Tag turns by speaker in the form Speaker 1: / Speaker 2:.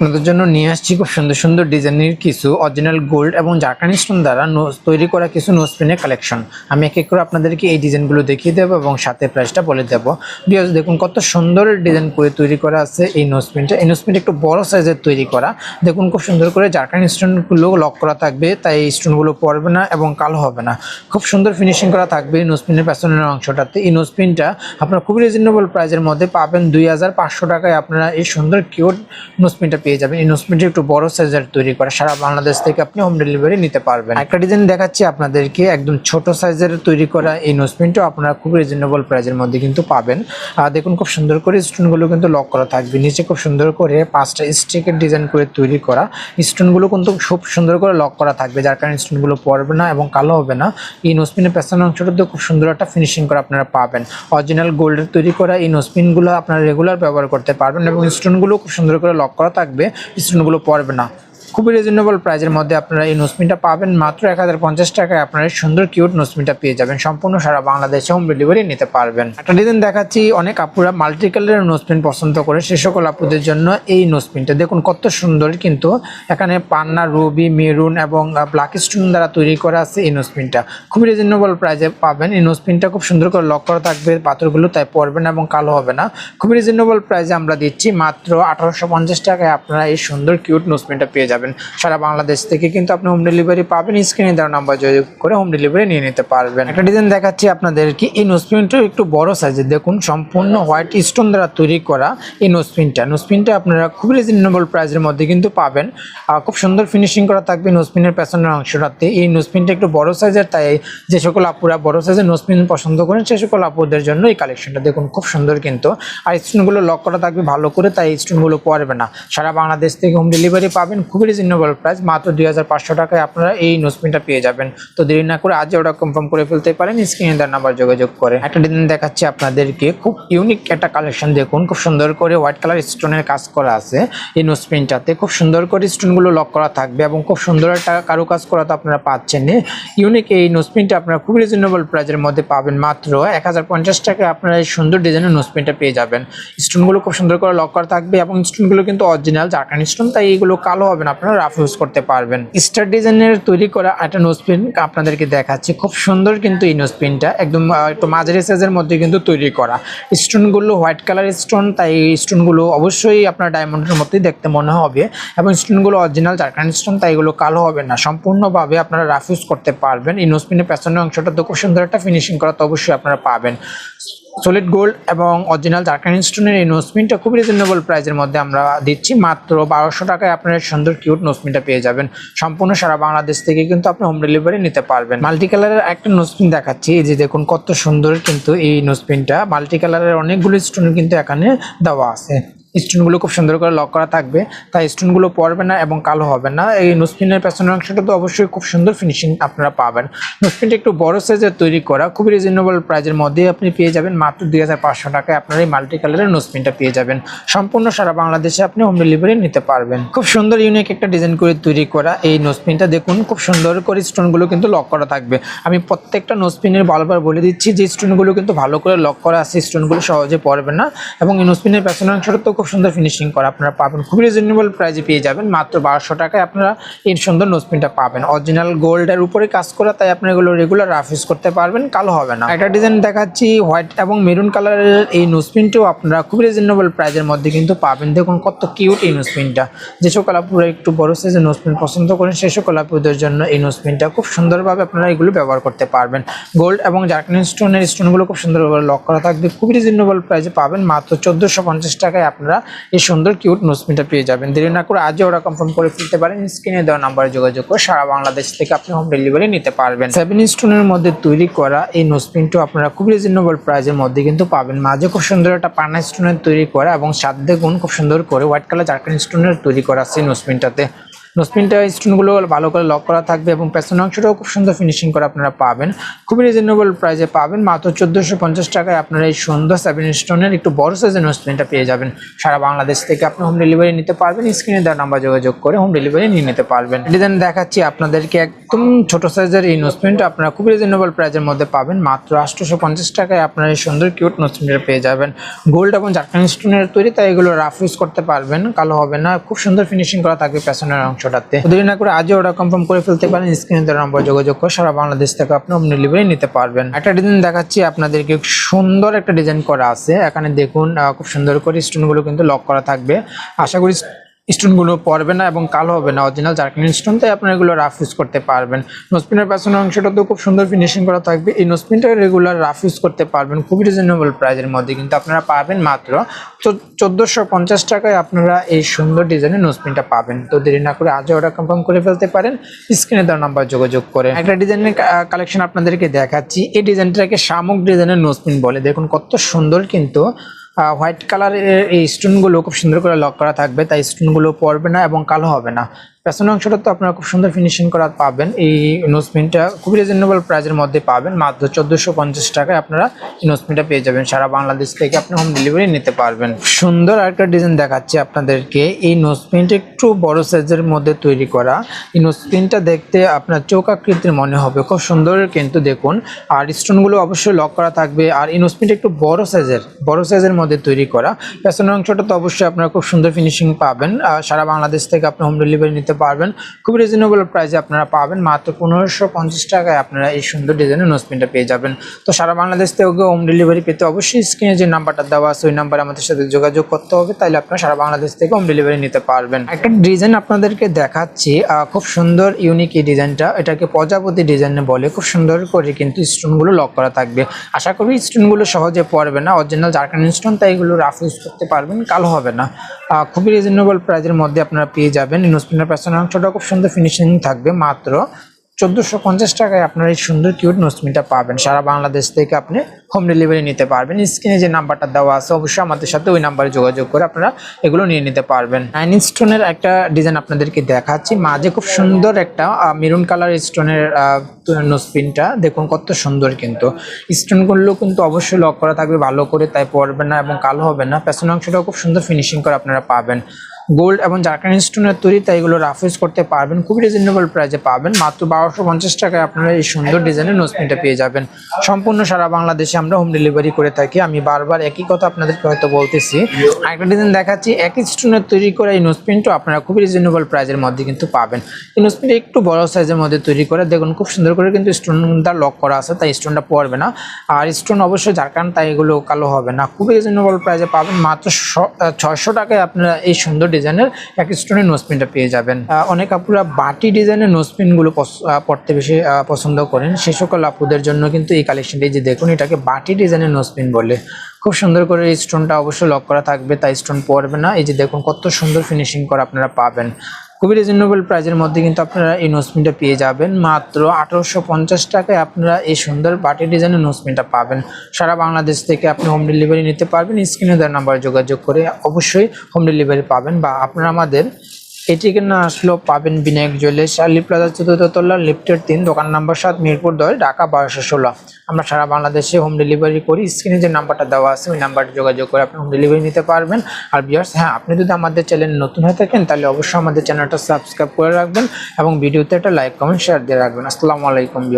Speaker 1: আপনাদের জন্য নিয়ে আসছি খুব সুন্দর সুন্দর ডিজাইনের কিছু অরিজিনাল গোল্ড এবং জার্কানি স্টোন দ্বারা তৈরি করা কিছু নোসপিনের কালেকশন আমি এক এক করে আপনাদেরকে এই ডিজাইনগুলো দেখিয়ে দেবো এবং সাথে প্রাইসটা বলে দেবো। বিকজ দেখুন কত সুন্দর ডিজাইন করে তৈরি করা আছে এই নোসপিনটা এই নোসপিনটা একটু বড় সাইজের তৈরি করা। দেখুন খুব সুন্দর করে জার্কানি স্টোনগুলো লক করা থাকবে, তাই এই স্টোনগুলো পড়বে না এবং কালো হবে না। খুব সুন্দর ফিনিশিং করা থাকবে এই নোসপিনের পেছনের অংশটাতে। এই নোসপিনটা আপনারা খুবই রিজনেবল প্রাইসের মধ্যে পাবেন দুই হাজার পাঁচশো টাকায়। আপনারা এই সুন্দর কিউট নোসপিনটা পেয়ে যাবেন। এই নোসপিনটা একটু বড় সাইজের তৈরি করা। সারা বাংলাদেশ থেকে আপনি হোম ডেলিভারি নিতে পারবেন। একটা ডিজাইন দেখাচ্ছি আপনাদেরকে। একদম ছোট সাইজের তৈরি করা এই নোসপিনটাও আপনারা খুব রিজনেবল প্রাইসের মধ্যে কিন্তু পাবেন। আর দেখুন খুব সুন্দর করে স্টোনগুলো কিন্তু লক করা থাকবে। নিচে খুব সুন্দর করে পাঁচটা স্টিকের ডিজাইন করে তৈরি করা। স্টোনগুলো কিন্তু খুব সুন্দর করে লক করা থাকবে। যার কারণে স্টোনগুলো পড়বে না এবং কালো হবে না। এই নোসপিনের পেছনের অংশটাতে খুব সুন্দর একটা ফিনিশিং করে আপনারা পাবেন। অরিজিনাল গোল্ডের তৈরি করা এই নোসপিনগুলো আপনারা রেগুলার ব্যবহার করতে পারবেন এবং স্টোনগুলো খুব সুন্দর করে লক করা থাকবে। স্টোনগুলো পড়বে না। খুবই রিজনেবল প্রাইজের মধ্যে আপনারা এই নোসপিনটা পাবেন। মাত্র এক হাজার পঞ্চাশ টাকায় আপনারা সুন্দর কিউট নোসপিনটা পেয়ে যাবেন। সম্পূর্ণ সারা বাংলাদেশে হোম ডেলিভারি নিতে পারবেন। একটা ডিজাইন দেখাচ্ছি, অনেক আপুরা মাল্টি কালারের নোসপিন পছন্দ করে। সে সকল আপুদের জন্য এই নোসপিনটা দেখুন কত সুন্দর কিন্তু এখানে পান্না, রুবি, মেরুন এবং ব্ল্যাক স্টোন দ্বারা তৈরি করা আছে এই নোসপিনটা খুবই রিজনেবল প্রাইজে পাবেন। এই নোসপিনটা খুব সুন্দর করে লক করা থাকবে। পাথরগুলো তাই পড়বে না এবং কালো হবে না। খুবই রিজনেবল প্রাইজে আমরা দিচ্ছি। মাত্র আঠারোশো পঞ্চাশ টাকায় আপনারা এই সুন্দর কিউট নোসপিনটা পেয়ে যাবেন। সারা বাংলাদেশ থেকে কিন্তু আপনি হোম ডেলিভারি পাবেন স্ক্রিনে দেওয়া নাম্বার যোগাযোগ করে হোম ডেলিভারি নিয়ে নিতে পারবেন। একটা ডিজাইন দেখাচ্ছি আপনাদেরকে এই নোসপিনটা একটু বড় সাইজের দেখুন, সম্পূর্ণ হোয়াইট স্টোন দ্বারা তৈরি করা এই নোসপিনটা নোসপিনটা আপনারা খুব রিজনেবল প্রাইসের মধ্যে কিন্তু পাবেন। খুব সুন্দর ফিনিশিং করা থাকবে নোসপিনের পেছনের অংশটাতে। এই নোসপিনটা একটু বড় সাইজের তাই যে সকল আপুরা বড় সাইজের নোসপিন পছন্দ করেন, সে সকল আপুদের জন্য এই কালেকশনটা দেখুন, খুব সুন্দর কিন্তু। আর স্টোনগুলো লক করা থাকবে ভালো করে, তাই স্টোনগুলো পড়বে না। সারা বাংলাদেশ থেকে হোম ডেলিভারি পাবেন, খুবই রিজনেবল প্রাইস মাত্র দুই হাজার পাঁচশো টাকায় আপনারা এই নোসপিনটা পেয়ে যাবেন। তো দেরি না করে আজ ওটা কনফার্ম করে ফেলতে পারেন স্ক্রিনে দেওয়ার নাম্বার যোগাযোগ করে। একটা ডিজাইন দেখাচ্ছি আপনাদেরকে, খুব ইউনিক একটা কালেকশন দেখুন, খুব সুন্দর করে হোয়াইট কালার স্টোনের কাজ করা আছে এই নোসপিনটাতে খুব সুন্দর করে স্টোনগুলো লক করা থাকবে এবং খুব সুন্দর একটা কারু কাজ করা তো আপনারা পাচ্ছেন ইউনিক এই নোসপিনটা আপনারা খুব রিজনেবল প্রাইসের মধ্যে পাবেন, মাত্র এক হাজার পঞ্চাশ টাকায় আপনারা এই সুন্দর ডিজাইনের নোসপিনটা পেয়ে যাবেন। স্টোনগুলো খুব সুন্দর করে লক করা থাকবে এবং স্টোনগুলো কিন্তু অরিজিনাল জার্কান স্টোন তাই এগুলো কালো হবে না। আপনারা রাফ ইউজ করতে পারবেন। স্টার ডিজাইনের তৈরি করা একটা নোসপিন আপনাদেরকে দেখাচ্ছি। খুব সুন্দর কিন্তু এই নোসপিনটা একদম একটু মাঝারি সাইজের মধ্যে কিন্তু তৈরি করা। স্টোনগুলো হোয়াইট কালার স্টোন তাই স্টোনগুলো অবশ্যই আপনার ডায়মন্ডের মতোই দেখতে মনে হবে। এবং স্টোনগুলো অরিজিনাল জার্কান স্টোন তাই এগুলো কালো হবে না। সম্পূর্ণভাবে আপনারা রাফ ইউজ করতে পারবেন। এই নোসপিনের পেছনের অংশটা তো খুব সুন্দর একটা ফিনিশিং করা, তো অবশ্যই আপনারা পাবেন। সলিড গোল্ড এবং অরিজিনাল জার্কান স্টোনের এই নোসপিনটা খুব রিজনেবল প্রাইসের মধ্যে আমরা দিচ্ছি। মাত্র বারোশো টাকায় আপনার সুন্দর কিউট নোসপিনটা পেয়ে যাবেন। সম্পূর্ণ সারা বাংলাদেশ থেকে কিন্তু আপনি হোম ডেলিভারি নিতে পারবেন। মাল্টি কালারের একটা নোসপিন দেখাচ্ছি। এই যে দেখুন, কত সুন্দর কিন্তু এই নোসপিনটা মাল্টি কালারের অনেকগুলো স্টোন কিন্তু এখানে দেওয়া আছে। স্টোনগুলো খুব সুন্দর করে লক করা থাকবে। তাই স্টোনগুলো পড়বে না এবং কালো হবে না। এই নোসপিনের পেছনের অংশটা তো অবশ্যই খুব সুন্দর ফিনিশিং আপনারা পাবেন। নোসপিনটা একটু বড় সাইজের তৈরি করা। খুবই রিজনেবল প্রাইজের মধ্যে আপনি পেয়ে যাবেন। মাত্র দুই হাজার পাঁচশো টাকায় আপনার এই মাল্টি কালারের নোসপিনটা পেয়ে যাবেন। সম্পূর্ণ সারা বাংলাদেশে আপনি হোম ডেলিভারি নিতে পারবেন। খুব সুন্দর ইউনিক একটা ডিজাইন করে তৈরি করা এই নোসপিনটা দেখুন, খুব সুন্দর করে স্টোনগুলো কিন্তু লক করা থাকবে। আমি প্রত্যেকটা নোসপিনের বারবার বলে দিচ্ছি যে স্টোনগুলো কিন্তু ভালো করে লক করা আছে। স্টোনগুলো সহজে পড়বে না। এবং এই নোসপিনের পেছনের অংশটা তো খুব সুন্দর ফিনিশিং করা আপনারা পাবেন। খুবই রিজনেবল প্রাইসে পেয়ে যাবেন। মাত্র বারোশো টাকায় আপনারা এই সুন্দর নোসপিনটা পাবেন। অরিজিনাল গোল্ডের উপরে কাজ করা, তাই আপনি এগুলো রেগুলার রাফ ইউজ করতে পারবেন। কালো হবে না। একটা ডিজাইন দেখাচ্ছি হোয়াইট এবং মেরুন কালারের এই নোসপিনটাও আপনারা খুবই রিজনেবল প্রাইসের মধ্যে কিন্তু পাবেন। দেখুন কত কিউট এই নোসপিনটা যে সকল আপুরা একটু বড় সাইজের নোসপিন পছন্দ করেন, সেই সকল আপুদের জন্য এই নোসপিনটা খুব সুন্দরভাবে আপনারা এগুলো ব্যবহার করতে পারবেন। গোল্ড এবং জার্কিন স্টোনের স্টোনগুলো খুব সুন্দরভাবে লক করা থাকবে। খুবই রিজনেবল প্রাইসে পাবেন। মাত্র চোদ্দোশো পঞ্চাশ টাকায় আপনারা এই সুন্দর কিউট নোসমিটা পেয়ে যাবেন। দেরি না করে আজও ওরা কনফার্ম করে ফেলতে পারেন। স্ক্রিনে দেওয়া নাম্বারে যোগাযোগ করে সারা বাংলাদেশ থেকে আপনি হোম ডেলিভারি নিতে পারবেন। সেভেন স্টোনের মধ্যে তৈরি করা এই নোসপিনটা আপনারা খুব রিজনেবল প্রাইসের মধ্যে কিন্তু পাবেন। মাঝে খুব সুন্দর একটা পানা স্টোনের তৈরি করা এবং সাধ্যে গুণ খুব সুন্দর করে হোয়াইট কালার চারকান স্টোনের তৈরি করা সেই নোসপিনটাতে নোসপিনটা স্টোনগুলো ভালো করে লক করা থাকবে এবং পেছনের অংশটাও খুব সুন্দর ফিনিশিং করে আপনারা পাবেন। খুবই রিজনেবল প্রাইসে পাবেন। মাত্র চোদ্দোশো পঞ্চাশ টাকায় আপনারা এই সুন্দর সেভেন স্টোনের একটু বড় সাইজের নোসপিনটা পেয়ে যাবেন। সারা বাংলাদেশ থেকে আপনি হোম ডেলিভারি নিতে পারবেন। স্ক্রিনে দেওয়া নাম্বার যোগাযোগ করে হোম ডেলিভারি নিয়ে নিতে পারবেন। ডিজাইন দেখাচ্ছি আপনাদেরকে একদম ছোট সাইজের এই নোসপিনটা আপনারা খুবই রিজনেবল প্রাইসের মধ্যে পাবেন। মাত্র আটশোশো পঞ্চাশ টাকায় আপনারা এই সুন্দর কিউট নোসপিনটা পেয়ে যাবেন। গোল্ড এবং জার্কান স্টোনের তৈরি, তাই এগুলো রাফ ইউজ করতে পারবেন। কালো হবে না। খুব সুন্দর ফিনিশিং করা থাকবে পেছনের অংশটাতে দেরি না করে আজও অর্ডার কনফার্ম করে ফেলতে পারেন স্ক্রিনে দেওয়া নাম্বার যোগাযোগ করে সারা বাংলাদেশ থেকে আপনি হোম ডেলিভারি নিতে পারবেন। একটা ডিজাইন দেখাচ্ছি, আপনাদেরকে সুন্দর একটা ডিজাইন করা আছে। এখানে দেখুন খুব সুন্দর করে স্টোনগুলো কিন্তু লক করা থাকবে। আশা করি স্টোনগুলো পড়বে না এবং কালো হবে না অরিজিনাল জার্কিন স্টোন, তাই আপনারা এগুলো রাফ ইউজ করতে পারবেন। নোসপিনের পেছনের অংশটা তো খুব সুন্দর ফিনিশিং করা থাকবে। এই নোসপিনটা রেগুলার রাফ ইউজ করতে পারবেন, খুবই রিজনেবল প্রাইসের মধ্যে, কিন্তু আপনারা পাবেন মাত্র চোদ্দোশো পঞ্চাশ টাকায় আপনারা এই সুন্দর ডিজাইনের নোসপিনটা পাবেন। তো দেরি না করে আজও অর্ডার কনফার্ম করে ফেলতে পারেন স্ক্রিনে দেওয়ার নাম্বার যোগাযোগ করে। একটা ডিজাইনের কালেকশন আপনাদেরকে দেখাচ্ছি। এই ডিজাইনটাকে শামুক ডিজাইনের নোসপিন বলে। দেখুন কত সুন্দর কিন্তু হোয়াইট কালারের এই স্টোনগুলো খুব সুন্দর করে লক করা থাকবে, তাই স্টোনগুলো পড়বে না এবং কালো হবে না। পেছনের অংশটা তো আপনারা খুব সুন্দর ফিনিশিং করা পাবেন। এই নোসপিনটা খুবই রিজনেবল প্রাইসের মধ্যে পাবেন। মাত্র চোদ্দোশো পঞ্চাশ টাকায় আপনারা নোসপিনটা পেয়ে যাবেন। সারা বাংলাদেশ থেকে আপনি হোম ডেলিভারি নিতে পারবেন। সুন্দর আরেকটা ডিজাইন দেখাচ্ছি আপনাদেরকে। এই নোসপিনটা একটু বড় সাইজের মধ্যে তৈরি করা। এই নোসপিনটা দেখতে আপনার চোখ আকৃতির মনে হবে। খুব সুন্দর কিন্তু দেখুন। আর স্টোনগুলো অবশ্যই লক করা থাকবে। আর এই নোসপিনটা একটু বড় সাইজের বড় সাইজের মধ্যে তৈরি করা। পেছনের অংশটা তো অবশ্যই আপনারা খুব সুন্দর ফিনিশিং পাবেন। সারা বাংলাদেশ থেকে আপনি হোম ডেলিভারি নিতে পারবেন। খুব রিজনেবল প্রাইসে আপনারা পাবেন। মাত্র পনেরোশো পঞ্চাশ টাকায় আপনারা এই সুন্দর ডিজাইনের নোসপিনটা পেয়ে যাবেন। তো সারা বাংলাদেশ থেকে হোম ডেলিভারি পেতে অবশ্যই স্ক্রিনে যে নাম্বারটা দেওয়া আছে, ওই নাম্বারে আমাদের সাথে যোগাযোগ করতে হবে। তাহলে আপনারা সারা বাংলাদেশ থেকে হোম ডেলিভারি নিতে পারবেন। একটা ডিজাইন আপনাদেরকে দেখাচ্ছি খুব সুন্দর ইউনিক এই ডিজাইনটা এটাকে প্রজাপতি ডিজাইন বলে। খুব সুন্দর করে কিন্তু স্টোনগুলো লক করা থাকবে। আশা করি স্টোনগুলো সহজে পড়বে না। অরিজিনাল জারকান স্টোন তাই এগুলো রাফ ইউজ করতে পারবেন। কালো হবে না। খুবই রিজনেবল প্রাইজের মধ্যে আপনারা পেয়ে যাবেন। ইনোস্পিনের পেছনের অংশটা খুব সুন্দর ফিনিশিং থাকবে মাত্র চোদ্দোশো পঞ্চাশ টাকায় আপনার এই সুন্দর কিউট নোসমিনটা পাবেন। সারা বাংলাদেশ থেকে আপনি হোম ডেলিভারি নিতে পারবেন। স্ক্রিনে যে নাম্বারটা দেওয়া আছে, অবশ্যই আমাদের সাথে ওই নাম্বারে যোগাযোগ করে আপনারা এগুলো নিয়ে নিতে পারবেন। নাইন স্টোনের একটা ডিজাইন আপনাদেরকে দেখাচ্ছি। মাঝে খুব সুন্দর একটা মেরুন কালার স্টোনের নোসপিনটা দেখুন কত সুন্দর কিন্তু। স্টোনগুলো কিন্তু অবশ্যই লক করা থাকবে, ভালো করে তাই পড়বে না এবং কালো হবে না। পেছনের অংশটাও খুব সুন্দর ফিনিশিং করে আপনারা পাবেন। গোল্ড এবং জারকান স্টোনের তৈরি, তাই এগুলো রাফ ইউজ করতে পারবেন, খুবই রিজনেবল প্রাইসে পাবেন। মাত্র বারোশো পঞ্চাশ টাকায় আপনারা এই সুন্দর ডিজাইনের নোসপিনটা পেয়ে যাবেন। সম্পূর্ণ সারা বাংলাদেশে আমরা হোম ডেলিভারি করে থাকি। আমি বারবার একই কথা আপনাদেরকে হয়তো বলতেছি। আরেকটা ডিজাইন দেখাচ্ছি, একই স্টোনের তৈরি করা এই নোসপিনটা আপনারা খুবই রিজনেবল প্রাইসের মধ্যে কিন্তু পাবেন। এই নোসপিনটা একটু বড় সাইজের মধ্যে তৈরি করে, দেখুন খুব সুন্দর করে কিন্তু স্টোনটা লক করা আছে, তাই স্টোনটা পড়বে না। আর স্টোন অবশ্যই ঝাড়খান তাই এগুলো কালো হবে না। খুবই রিজনেবল প্রাইসে পাবেন, মাত্র ছয়শো টাকায় আপনারা এই সুন্দর ডিজাইনের এক স্টোনের নোজপিনটা পেয়ে যাবেন। অনেক আপুরা বাটি ডিজাইনের নোজপিনগুলো পড়তে বেশি পছন্দ করেন। সে সকল আপুদের জন্য কিন্তু এই কালেকশনটি যে দেখুন, এটাকে বাটি ডিজাইনের নোসপিন বলে। খুব সুন্দর করে এই স্টোনটা অবশ্যই লক করা থাকবে, তাই স্টোন পড়বে না। এই যে দেখুন, কত সুন্দর ফিনিশিং করা আপনারা পাবেন। খুবই রিজনেবল প্রাইজের মধ্যে কিন্তু আপনারা এই নোসপিনটা পেয়ে যাবেন। মাত্র আঠারোশো পঞ্চাশ টাকায় আপনারা এই সুন্দর বাটি ডিজাইনের নোসপিনটা পাবেন। সারা বাংলাদেশ থেকে আপনি হোম ডেলিভারি নিতে পারবেন। স্ক্রিনে দেওয়ার নাম্বার যোগাযোগ করে অবশ্যই হোম ডেলিভারি পাবেন বা আপনারা আমাদের এটিকে না আসলো পাবেন বিনায়ক জুয়েলার্স আলি প্লাজা চতুর্থ তলা, লিফটের তিন, দোকান নাম্বার সাত, মিরপুর দশ ঢাকা বারোশো ষোলো। আমরা সারা বাংলাদেশে হোম ডেলিভারি করি। স্ক্রিনে যে নাম্বারটা দেওয়া আছে, ওই নাম্বারটা যোগাযোগ করে আপনি হোম ডেলিভারি নিতে পারবেন। আর বিয়ার্স হ্যাঁ আপনি যদি আমাদের চ্যানেল নতুন হয়ে থাকেন, তাহলে অবশ্যই আমাদের চ্যানেলটা সাবস্ক্রাইব করে রাখবেন এবং ভিডিওতে একটা লাইক কমেন্ট শেয়ার দিয়ে রাখবেন। আসসালামু আলাইকুম বিয়ার